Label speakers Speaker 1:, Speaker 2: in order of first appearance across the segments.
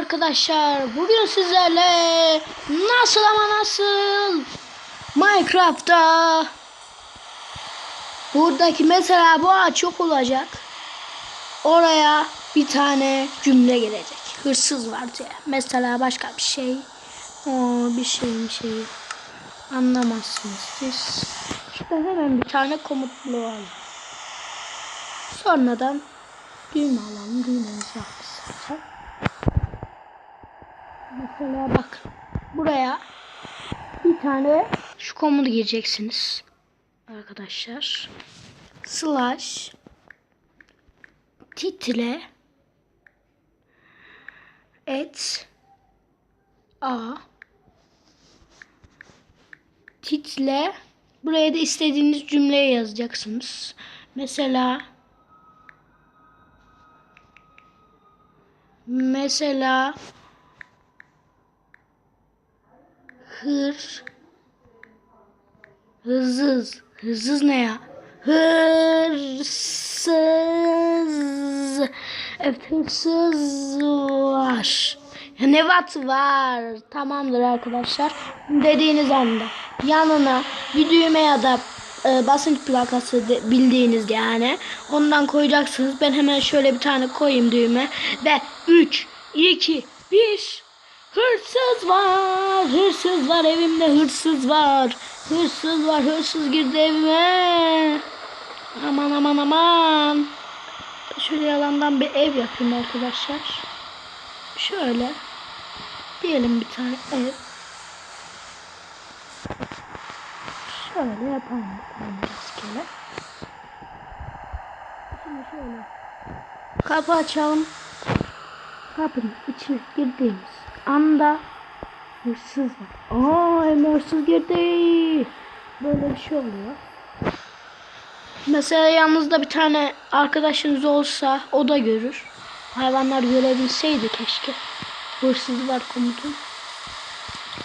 Speaker 1: arkadaşlar. Bugün sizlerle nasıl ama nasıl Minecraft'ta buradaki mesela bu ağaç yok olacak. Oraya bir tane cümle gelecek. Hırsız var diye. Mesela başka bir şey. O bir şey bir şey. Anlamazsınız siz. İşte hemen bir tane komut bulalım. Sonradan düğme alalım. Düğmemizi yapmışsın. Mesela bak buraya bir tane şu komutu gireceksiniz arkadaşlar. Slash title et a title buraya da istediğiniz cümleyi yazacaksınız. Mesela mesela hır. Hırsız hırsız ne ya? Hırsız. Evet hırsız var. Nevat var? Tamamdır arkadaşlar. Dediğiniz anda. Yanına bir düğme ya da e, basınç plakası de, bildiğiniz yani. Ondan koyacaksınız. Ben hemen şöyle bir tane koyayım düğme. Ve 3 2 1 Hırsız var, hırsız var evimde hırsız var. Hırsız var, hırsız girdi evime. Aman aman aman. Şöyle yalandan bir ev yapayım arkadaşlar. Şöyle. Diyelim bir tane ev. Şöyle yapalım bir tane rastgele. Şimdi şöyle. Kapı açalım. Kapının içine girdiğimiz anda hırsız var. Aa evime hırsız girdi. Böyle bir şey oluyor. Mesela yanınızda bir tane arkadaşınız olsa o da görür. Hayvanlar görebilseydi keşke. Hırsız var komutan.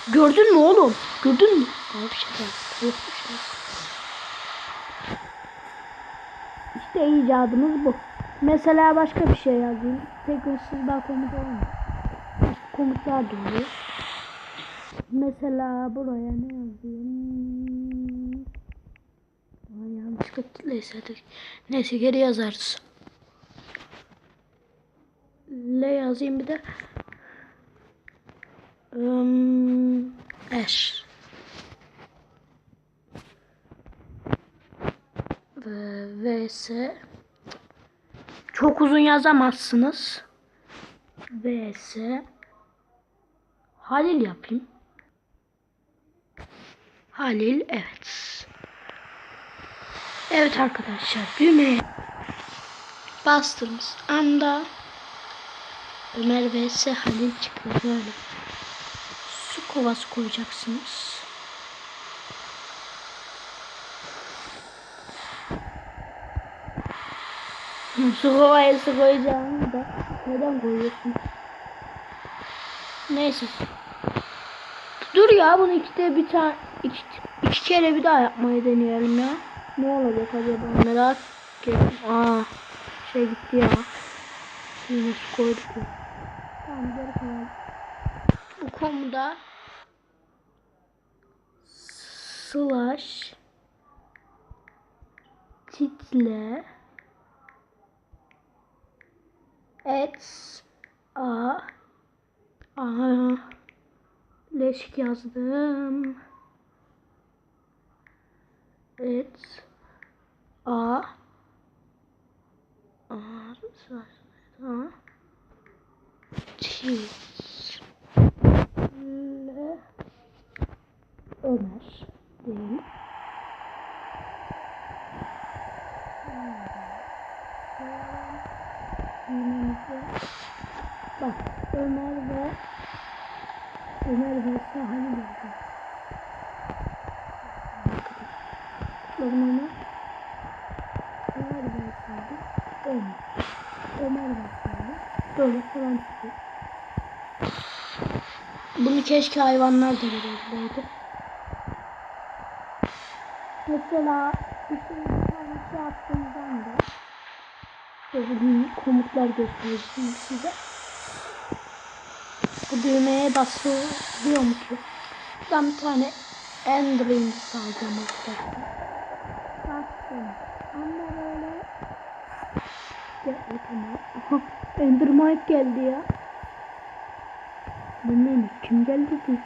Speaker 1: Gördün mü oğlum? Gördün mü? Abi şey var. İşte icadımız bu. Mesela başka bir şey yazayım. Tek hırsız daha komutan olmuyor komutlar da oluyor. Mesela buraya ne yazayım? Ay yanlışlıkla neyse, neyse geri yazarız. L yazayım bir de. Um. Ve vs çok uzun yazamazsınız. vs Halil yapayım. Halil evet. Evet arkadaşlar düğmeye bastığımız anda Ömer vs Halil çıkıyor böyle. Su kovası koyacaksınız. Su kovayı koyacağım da neden koyuyorsun? Neyse. Dur ya bunu ikide bir tane iki, iki kere bir daha yapmayı deneyelim ya. Ne olacak acaba merak ettim. Aa şey gitti ya. Yine su koyduk. Tamam geri kalalım. Bu konuda slash title et a Aha. Leşik yazdım. Evet. A. A. A. Le. Ömer. Değil. Bak Ömer ve Ömer ve Sahani geldi. Tıkladım ona. Ömer ve Sahani. Ömer. Ömer ve Sahani. Böyle falan çıkıyor. Bunu keşke hayvanlar da görebilirdi. Mesela bir şey bir tane şey yaptığımdan da komutlar göstereceğim size. Bu düğmeye basılıyor mu ki? Ben bir tane Ender'in salacağım arkadaşlar. Bastım. Ama böyle... Aha, Endermite geldi ya. Bu ne? Kim geldi ki?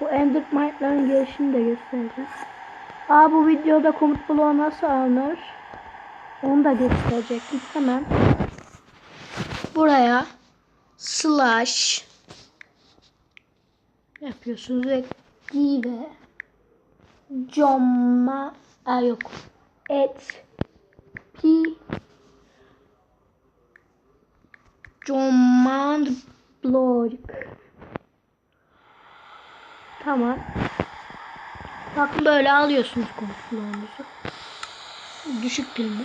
Speaker 1: Bu Endermite'ların gelişini de göstereceğim. Aa bu videoda komut bloğu nasıl alınır? Onu da gösterecektim. Hemen buraya slash yapıyorsunuz ve ve comma Aa, yok. Et p command block. Tamam. Bakın böyle alıyorsunuz komut bloğunuzu düşük pilli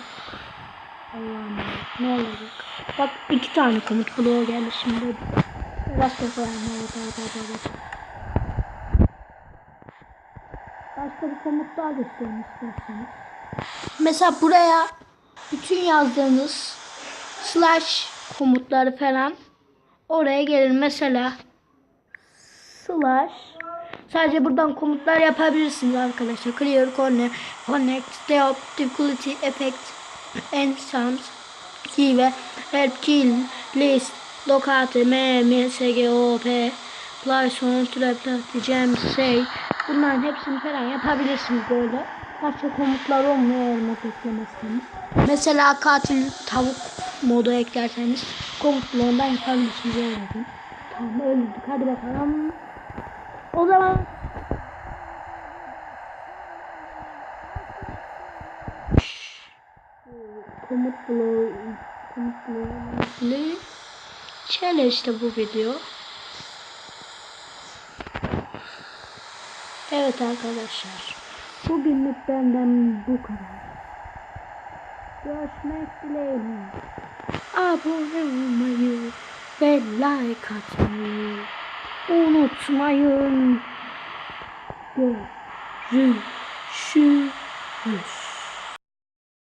Speaker 1: Allah'ım ne olacak bak iki tane komut bloğu geldi şimdi Başka koyalım evet evet evet evet Başka bir komut daha göstereyim isterseniz. Mesela buraya bütün yazdığınız slash komutları falan oraya gelir. Mesela slash sadece buradan komutlar yapabilirsiniz arkadaşlar. Clear, corner, connect, stop, difficulty, effect, and sound, key ve help, kill, list, locate, m, m, s, g, o, p, play, son, trap, jam, say, Bunların hepsini falan yapabilirsiniz böyle. Başka komutlar olmuyor eğer mod eklemezseniz. Mesela katil tavuk modu eklerseniz komutlarından yapabilirsiniz öyle. Tamam öldürdük hadi bakalım. O zaman komut bloğu komut bu video. Evet arkadaşlar. Bugünlük benden bu kadar. Görüşmek dileğiyle. Abone olmayı ve like atmayı unutmayın. Görüşürüz.